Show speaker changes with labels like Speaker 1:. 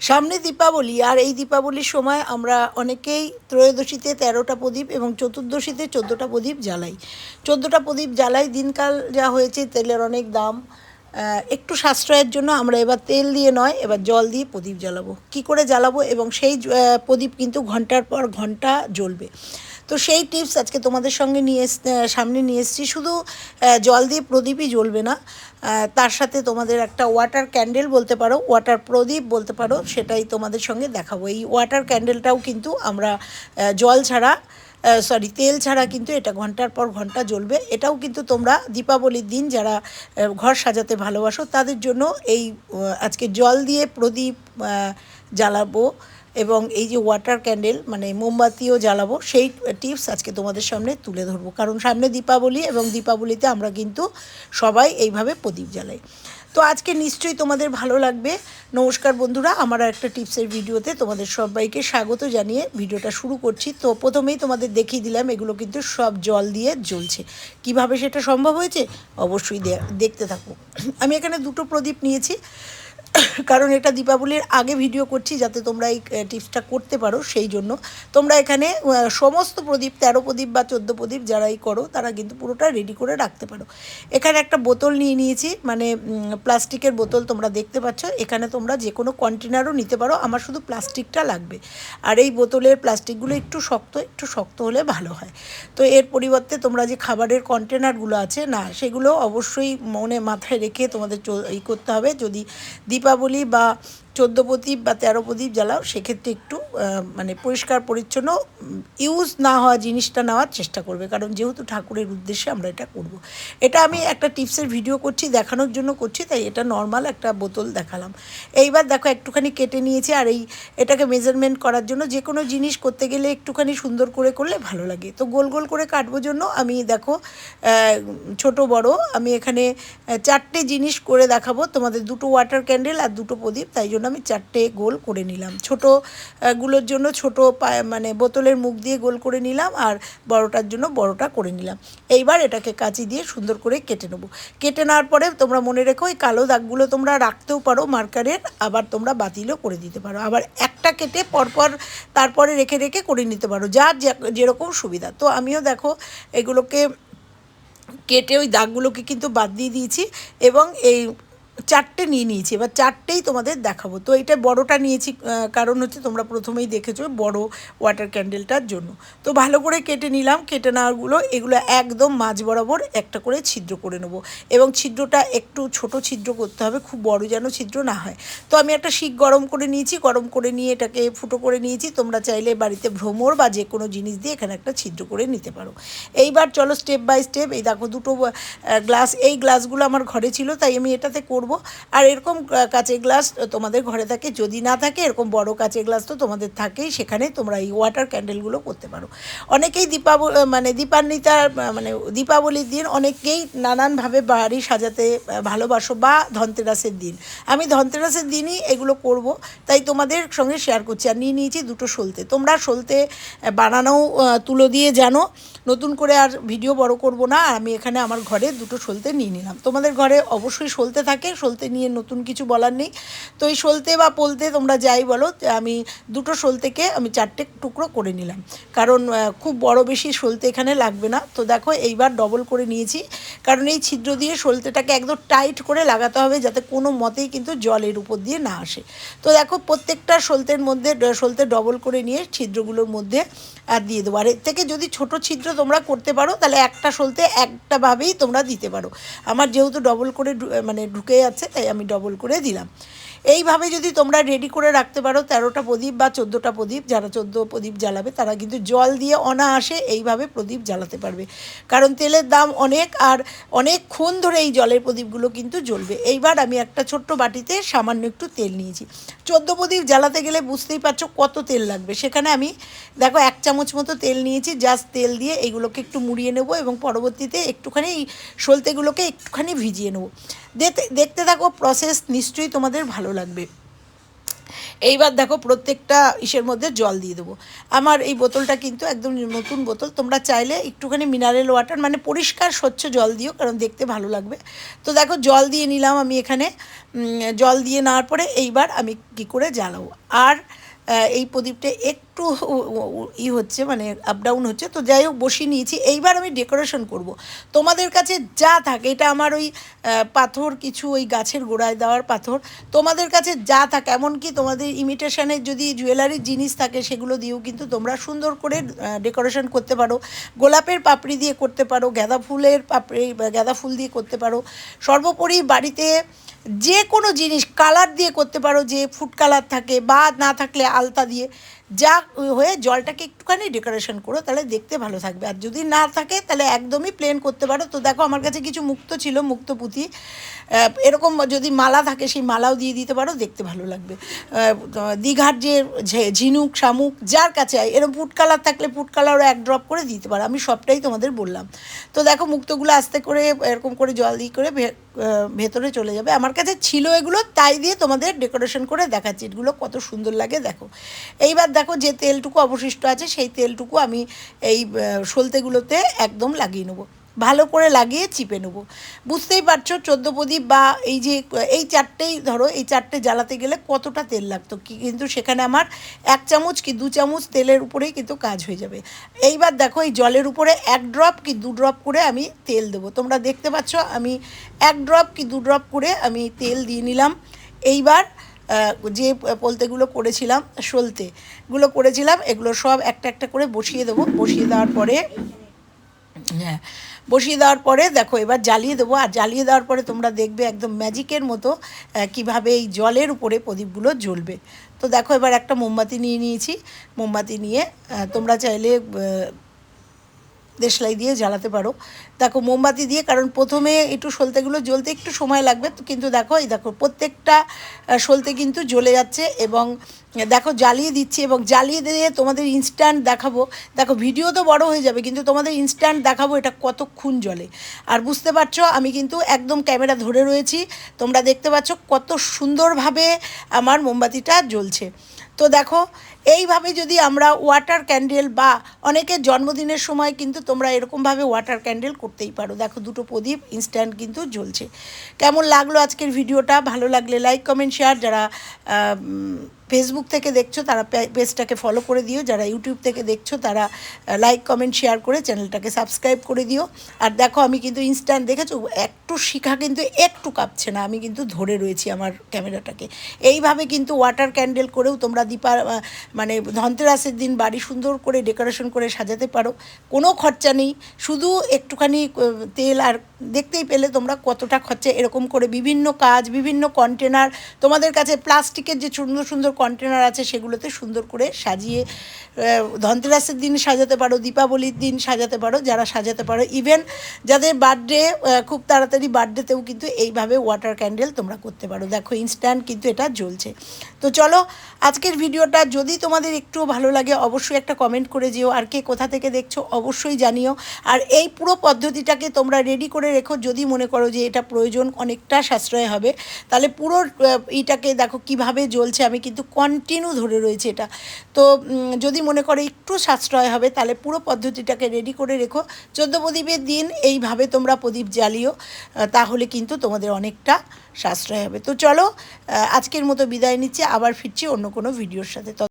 Speaker 1: সামনে দীপাবলি, আর এই দীপাবলির সময় আমরা অনেকেই ত্রয়োদশীতে তেরোটা প্রদীপ এবং চতুর্দশীতে চোদ্দোটা প্রদীপ জ্বালাই। চোদ্দোটা প্রদীপ জ্বালাই, দিনকাল যা হয়েছে তেলের অনেক দাম। একটু সাশ্রয়ের জন্য আমরা এবার তেল দিয়ে নয়, এবার জল দিয়ে প্রদীপ জ্বালাবো। কি করে জ্বালাবো? এবং সেই প্রদীপ কিন্তু ঘণ্টার পর ঘণ্টা জ্বলবে। তো সেই টিপস আজকে তোমাদের সঙ্গে নিয়ে সামনে নিয়ে এসেছি। শুধু জল দিয়ে প্রদীপই জ্বলবে না তার সাথে তোমাদের একটা ওয়াটার ক্যান্ডেল বলতে পারো ওয়াটার প্রদীপ বলতে পারো, সেটাই তোমাদের সঙ্গে দেখাবো। এই ওয়াটার ক্যান্ডেলটাও কিন্তু আমরা জল ছাড়া সরি তেল ছাড়া কিন্তু এটা ঘণ্টার পর ঘণ্টা জ্বলবে। এটাও কিন্তু তোমরা দীপাবলির দিন যারা ঘর সাজাতে ভালোবাসো, তাদের জন্য এই আজকে জল দিয়ে প্রদীপ জ্বালাবো। এবং এই যে ওয়াটার ক্যান্ডেল মানে মোমবাতিও জ্বালাবো, সেই টিপস আজকে তোমাদের সামনে তুলে ধরবো। কারণ সামনে দীপাবলি এবং দীপাবলিতে আমরা কিন্তু সবাই এইভাবে প্রদীপ জ্বালাই। তো আজকে নিশ্চয়ই তোমাদের ভালো লাগবে। নমস্কার বন্ধুরা, আমার একটা টিপসের ভিডিওতে তোমাদের সবাইকে স্বাগত জানিয়ে ভিডিওটা শুরু করছি। তো প্রথমেই তোমাদের দেখিয়ে দিলাম, এগুলো কিন্তু সব জল দিয়ে জ্বলছে। কীভাবে সেটা সম্ভব হয়েছে? অবশ্যই দেখতে থাকো। আমি এখানে দুটো প্রদীপ নিয়েছি। কারণ এটা দীপাবলির আগে ভিডিও করছি যাতে তোমরা এই টিপসটা করতে পারো সেই জন্য। তোমরা এখানে সমস্ত প্রদীপ, তেরো প্রদীপ বা চোদ্দ প্রদীপ যারাই করো, তারা কিন্তু পুরোটা রেডি করে রাখতে পারো। এখানে একটা বোতল নিয়ে নিয়েছি মানে প্লাস্টিকের বোতল তোমরা দেখতে পাচ্ছ। এখানে তোমরা যে কোনো কন্টেনারও নিতে পারো, আমার শুধু প্লাস্টিকটা লাগবে। আর এই বোতলের প্লাস্টিকগুলো একটু শক্ত একটু শক্ত হলে ভালো হয়। তো এর পরিবর্তে তোমরা যে খাবারের কন্টেনারগুলো আছে, না, সেগুলো অবশ্যই মনে মাথায় রেখে তোমাদের এই করতে হবে। যদি দীপাবলি বা চোদ্দ প্রদীপ বা তেরো প্রদীপ জ্বালাও, সেক্ষেত্রে একটু মানে পরিষ্কার, পরিচ্ছন্ন ইউজ না হওয়া জিনিসটা নেওয়ার চেষ্টা করবে। কারণ যেহেতু ঠাকুরের উদ্দেশ্যে আমরা এটা করব। এটা আমি একটা টিপসের ভিডিও করছি, দেখানোর জন্য করছি, তাই এটা নর্মাল একটা বোতল দেখালাম। এইবার দেখো, একটুখানি কেটে নিয়েছে, আর এই, এটাকে মেজারমেন্ট করার জন্য যে কোনো জিনিস করতে গেলে একটুখানি সুন্দর করে করলে ভালো লাগে। তো গোল গোল করে কাটবো জন্য আমি দেখো ছোট, বড়, আমি এখানে চারটে জিনিস করে দেখাবো। তোমাদের দুটো ওয়াটার ক্যান্ডেল আর দুটো প্রদীপ, তাই জন্য আমি চারটে গোল করে নিলাম। ছোটগুলোর জন্য ছোট মানে বোতলের মুখ দিয়ে গোল করে নিলাম আর বড়টার জন্য বড়টা করে নিলাম। এইবার এটাকে কাঁচি দিয়ে সুন্দর করে কেটে নেব। কেটে নেওয়ার পরে তোমরা মনে রেখো এই কালো দাগগুলো তোমরা রাখতেও পারো, মার্কারের আবার তোমরা বাতিলও করে দিতে পারো। আবার একটা কেটে পরপর তারপরে রেখে রেখে করে নিতে পারো যার যেরকম সুবিধা। তো আমিও দেখো এগুলোকে কেটে ওই দাগগুলোকে কিন্তু বাদ দিয়ে দিয়েছি এবং এই চারটে নিয়ে নিয়েছি, এবার চারটেই তোমাদের দেখাবো। তো এটা বড়টা নিয়েছি কারণ হচ্ছে তোমরা প্রথমেই দেখেছ বড় ওয়াটার ক্যান্ডেলটার জন্য। তো ভালো করে কেটে নিলাম, কেটে নেওয়ারগুলো এগুলো একদম মাঝ বরাবর একটা করে ছিদ্র করে নেব। এবং ছিদ্রটা একটু ছোট ছিদ্র করতে হবে, খুব বড় যেন ছিদ্র না হয়। তো আমি একটা শিক গরম করে নিয়েছি, গরম করে নিয়ে এটাকে ফুটো করে নিয়েছি। তোমরা চাইলে বাড়িতে ভ্রমর বা যে কোনো জিনিস দিয়ে এখানে একটা ছিদ্র করে নিতে পারো। এইবার চলো স্টেপ বাই স্টেপ এই দেখো দুটো গ্লাস এই গ্লাসগুলো আমার ঘরে ছিল, তাই আমি এটাতে করব আর এরকম কাঁচের গ্লাস তোমাদের ঘরে থাকে যদি না থাকে এরকম বড় কাঁচের গ্লাস তো তোমাদের থাকেই সেখানে তোমরা এই ওয়াটার ক্যান্ডেলগুলো করতে পারো। অনেকেই দীপাবলি মানে দীপান্বিতার আহ, মানে দীপাবলির দিন অনেকেই নানানভাবে বাড়ি সাজাতে ভালোবাসো বা ধনতেরাসের দিন। আমি ধনতেরাসের দিনই এগুলো করব তাই তোমাদের সঙ্গে শেয়ার করছি। আর নিয়ে নিয়েছি দুটো সলতে। তোমরা সলতে আহ, বানানোও তুলো দিয়ে জানো। নতুন করে আর ভিডিও বড় করব না। আমি এখানে আমার ঘরে দুটো সলতে নিয়ে নিলাম। তোমাদের ঘরে অবশ্যই সলতে থাকে সলতে নিয়ে নতুন কিছু বলার নেই। তো এই সলতে বা পোলতে তোমরা যাই বলো, আমি দুটো সলতেকে আমি চারটে টুকরো করে নিলাম। কারণ খুব বড় বেশি সলতে এখানে লাগবে না। তো দেখো, এইবার ডবল করে নিয়েছি। কারণ এই ছিদ্র দিয়ে সলতেটাকে একদম টাইট করে লাগাতে হবে, যাতে কোনো মতেই কিন্তু জলের উপর দিয়ে না আসে। তো দেখো, প্রত্যেকটা সলতের মধ্যে সলতে ডবল করে নিয়ে ছিদ্রগুলোর মধ্যে আর দিয়ে দেবো। আর এর থেকে যদি ছোট ছিদ্র তোমরা করতে পারো, তাহলে একটা সলতে একটাভাবেই তোমরা দিতে পারো। আমার যেহেতু ডবল করে মানে ঢুকে যাচ্ছে, তাই আমি ডবল করে দিলাম। এইভাবে যদি তোমরা রেডি করে রাখতে পারো, তেরোটা প্রদীপ বা চোদ্দোটা প্রদীপ, যারা চোদ্দ প্রদীপ জ্বালাবে, তারা কিন্তু জল দিয়ে অনায়াসে এইভাবে প্রদীপ জ্বালাতে পারবে। কারণ তেলের দাম অনেক, আর অনেকক্ষণ ধরে এই জলের প্রদীপগুলো কিন্তু জ্বলবে। এইবার আমি একটা ছোট্ট বাটিতে সামান্য একটু তেল নিয়েছি। চোদ্দ প্রদীপ জ্বালাতে গেলে বুঝতেই পারছ কত তেল লাগবে। সেখানে আমি, দেখো, এক চামচ মতো তেল নিয়েছি জাস্ট তেল দিয়ে এইগুলোকে একটু মুড়িয়ে নেব এবং পরবর্তীতে একটুখানি সলতেগুলোকে একটুখানি ভিজিয়ে নেব। দেখতে দেখতে থাকো প্রসেস নিশ্চয়ই তোমাদের ভালো লাগবে। এইবার দেখো, প্রত্যেকটা ইসের মধ্যে জল দিয়ে দেবো। আমার এই বোতলটা কিন্তু একদম নতুন বোতল। তোমরা চাইলে একটুখানি মিনারেল ওয়াটার মানে পরিষ্কার, স্বচ্ছ জল দিও, কারণ দেখতে ভালো লাগবে। তো দেখো, জল দিয়ে নিলাম আমি এখানে। জল দিয়ে নেওয়ার পরে এইবার আমি কী করে জ্বালাবো? আর এই প্রদীপটা একটু ই হচ্ছে মানে আপ ডাউন হচ্ছে। তো যাই হোক, বসিয়ে নিয়েছি। এইবার আমি ডেকোরেশন করব। তোমাদের কাছে যা থাকে, এটা আমার ওই পাথর, কিছু ওই গাছের গোড়ায় দেওয়ার পাথর। তোমাদের কাছে যা থাকে, এমনকি তোমাদের ইমিটেশনের যদি জুয়েলারির জিনিস থাকে, সেগুলো দিয়েও কিন্তু তোমরা সুন্দর করে ডেকোরেশন করতে পারো। গোলাপের পাপড়ি দিয়ে করতে পারো, গাঁদা ফুলের পাপড়ি গাঁদা ফুল দিয়ে করতে পারো। সর্বোপরি বাড়িতে যে কোনো জিনিস কালার দিয়ে করতে পারো যে ফুড কালার থাকে বা না থাকলে আলতা দিয়ে। যা হয়ে জলটাকে একটুখানি ডেকোরেশন করো তাহলে দেখতে ভালো থাকবে। আর যদি না থাকে তাহলে একদমই প্লেন করতে পারো। তো দেখো আমার কাছে কিছু মুক্ত ছিল মুক্ত আহ, এরকম যদি মালা থাকে সেই মালাও দিয়ে দিতে পারো দেখতে ভালো লাগবে। দীঘার যে ঝিনুক শামুক যার কাছে এরকম ফুড কালার থাকলে ফুড কালারও এক ড্রপ করে দিতে পারো। আমি সবটাই তোমাদের বললাম। তো দেখো মুক্তগুলো আস্তে করে এরকম করে জল দিয়ে করে ভেতরে চলে যাবে। আমার কাছে ছিল এগুলো তাই দিয়ে তোমাদের ডেকোরেশন করে দেখাচ্ছি। এগুলো কত সুন্দর লাগে দেখো। এইবার দেখো যে তেলটুকু অবশিষ্ট আছে, সেই তেলটুকু আমি এই সলতেগুলোতে একদম লাগিয়ে নেব। ভালো করে লাগিয়ে চিপে নেব। বুঝতেই পারছ চোদ্দ প্রদীপ বা এই যে, এই চারটেই ধরো, এই চারটে জ্বালাতে গেলে কতটা তেল লাগতো? কি কিন্তু সেখানে আমার এক চামচ কি দু চামচ তেলের উপরেই কিন্তু কাজ হয়ে যাবে। এইবার দেখো এই জলের উপরে এক ড্রপ কি দু ড্রপ করে আমি তেল দেবো। তোমরা দেখতে পাচ্ছ আমি এক ড্রপ কি দু ড্রপ করে আমি তেল দিয়ে নিলাম। এইবার যে পোলতেগুলো করেছিলাম সলতেগুলো করেছিলাম, এগুলো সব একটা একটা করে বসিয়ে দেবো। বসিয়ে দেওয়ার পরে হ্যাঁ বসিয়ে দেওয়ার পরে দেখো, এবার জ্বালিয়ে দেবো। আর জ্বালিয়ে দেওয়ার পরে তোমরা দেখবে একদম ম্যাজিকের মতো কীভাবে এই জলের উপরে প্রদীপগুলো জ্বলবে। তো দেখো, এবার একটা মোমবাতি নিয়ে নিয়েছি। মোমবাতি নিয়ে তোমরা চাইলে দেশলাই দিয়ে জ্বালাতে পারো। দেখো, মোমবাতি দিয়ে, কারণ প্রথমে একটু সলতেগুলো জ্বলতে একটু সময় লাগবে কিন্তু দেখো, এই দেখো, প্রত্যেকটা সলতে কিন্তু জ্বলে যাচ্ছে এবং দেখো, জ্বালিয়ে দিচ্ছি এবং জ্বালিয়ে দিয়ে তোমাদের ইনস্ট্যান্ট দেখাবো। দেখো ভিডিও তো বড় হয়ে যাবে, কিন্তু তোমাদের ইনস্ট্যান্ট দেখাবো এটা কতক্ষণ জ্বলে। আর বুঝতে পারছ, আমি কিন্তু একদম ক্যামেরা ধরে রয়েছি, তোমরা দেখতে পাচ্ছ কত সুন্দরভাবে আমার মোমবাতিটা জ্বলছে। তো দেখো এইভাবে যদি আমরা ওয়াটার ক্যান্ডেল বা অনেকের জন্মদিনের সময় কিন্তু তোমরা এরকমভাবে ওয়াটার ক্যান্ডেল করতেই পারো। দেখো দুটো প্রদীপ ইনস্ট্যান্ট কিন্তু জ্বলছে। কেমন লাগল আজকের ভিডিওটা? ভালো লাগলে লাইক কমেন্ট শেয়ার যারা ফেসবুক থেকে দেখছ, তারা পেজটাকে ফলো করে দিও। যারা ইউটিউব থেকে দেখছ, তারা লাইক কমেন্ট শেয়ার করে চ্যানেলটাকে সাবস্ক্রাইব করে দিও। আর দেখো, আমি কিন্তু ইনস্ট্যান্ট দেখেছ, একটু শিখা কিন্তু একটু কাঁপছে না। আমি কিন্তু ধরে রয়েছি আমার ক্যামেরাটাকে। এইভাবে কিন্তু ওয়াটার ক্যান্ডেল করেও তোমরা দীপা মানে ধনতেরাসের দিন বাড়ি সুন্দর করে ডেকোরেশন করে সাজাতে পারো। কোনো খরচা নেই। শুধু একটুখানি তেল আর দেখতেই পেলে তোমরা কতটা খরচা। এরকম করে বিভিন্ন কাজ, বিভিন্ন কন্টেনার তোমাদের কাছে প্লাস্টিকের যে সুন্দর সুন্দর কন্টেনার আছে সেগুলোতে সুন্দর করে সাজিয়ে ধনতেরাসের দিন সাজাতে পারো, দীপাবলির দিন সাজাতে পারো, যারা সাজাতে পারো। ইভেন যাদের বার্থডে খুব তাড়াতাড়ি বার্থডেতেও কিন্তু এইভাবে ওয়াটার ক্যান্ডেল তোমরা করতে পারো। দেখো ইনস্ট্যান্ট কিন্তু এটা জ্বলছে। তো চলো, আজকের ভিডিওটা যদি তোমাদের একটু ভালো লাগে, অবশ্যই একটা কমেন্ট করে যেও। আর কে কোথা থেকে দেখছ, অবশ্যই জানিও। আর এই পুরো পদ্ধতিটাকে তোমরা রেডি করে রেখো। যদি মনে করো যে এটা প্রয়োজন, অনেকটা সাশ্রয় হবে, তাহলে পুরো এটাকে দেখো কীভাবে জ্বলছে, আমি কিন্তু কন্টিনিউ ধরে রয়েছে এটা। তো যদি মনে করে একটু সাশ্রয় হবে, তাহলে পুরো পদ্ধতিটাকে রেডি করে রেখো। চোদ্দ প্রদীপের দিন এইভাবে তোমরা প্রদীপ জ্বালিও তাহলে কিন্তু তোমাদের অনেকটা সাশ্রয় হবে। তো চলো আজকের মতো বিদায় নিচ্ছি, আবার ফিরছি অন্য কোনো ভিডিওর সাথে।